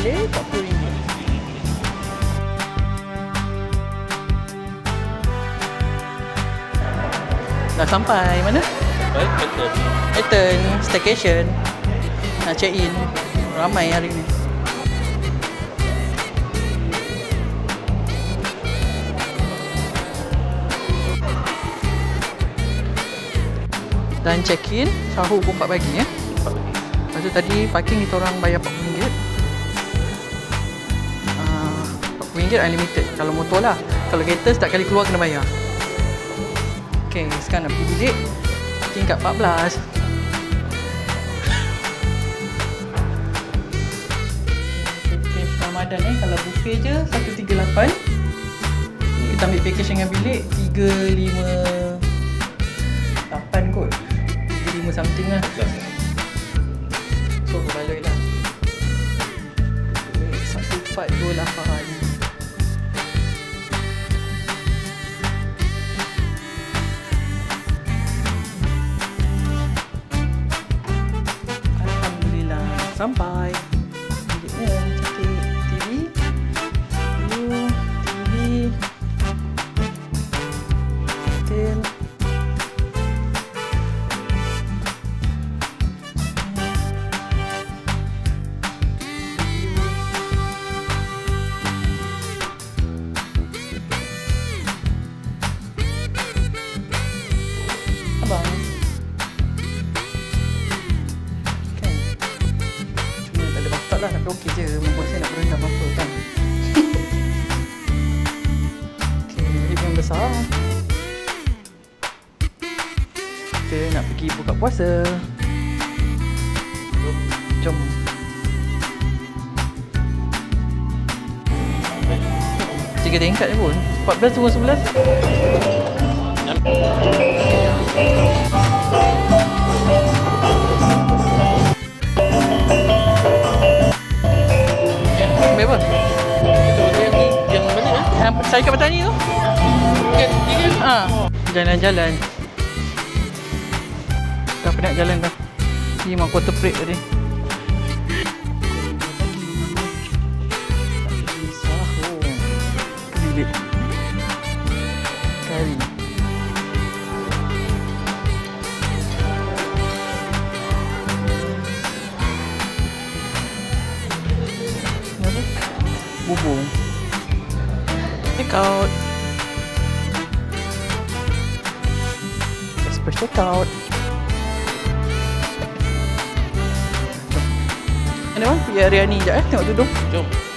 ukulele RM40. Dah sampai mana? Sampai Eton. Eton, staycation. Nak check in. Ramai hari ni. Dan check in, sahur pukul 4 pagi ya. Eh? Lepas tu tadi parking kita orang bayar RM40 uh, RM40 unlimited. Kalau motor lah. Kalau kereta setiap kali keluar kena bayar. Okay sekarang nak pergi bilik. Tingkat 14 Package Ramadan eh Kalau buffet je 138 Kita ambil package dengan bilik 358 kot. 35 something lah. So berbaloi lah. Duit 1428 Alhamdulillah sampai. Lah tapi okey je. Membuat saya nak berendam apa kan. okey, lift yang besar. Kita nak pergi buka puasa. Jom. Tiga tingkat je pun. 14 turun 11. Saya kat petani tu. Ha. Jalan-jalan. Dah penat jalan dah. Ni memang quarter break tadi. Bilik. Kari. Apa? Bubung. Check out. Express check out. Mana bang? Pergi area ni sekejap eh. Tengok duduk. Jom.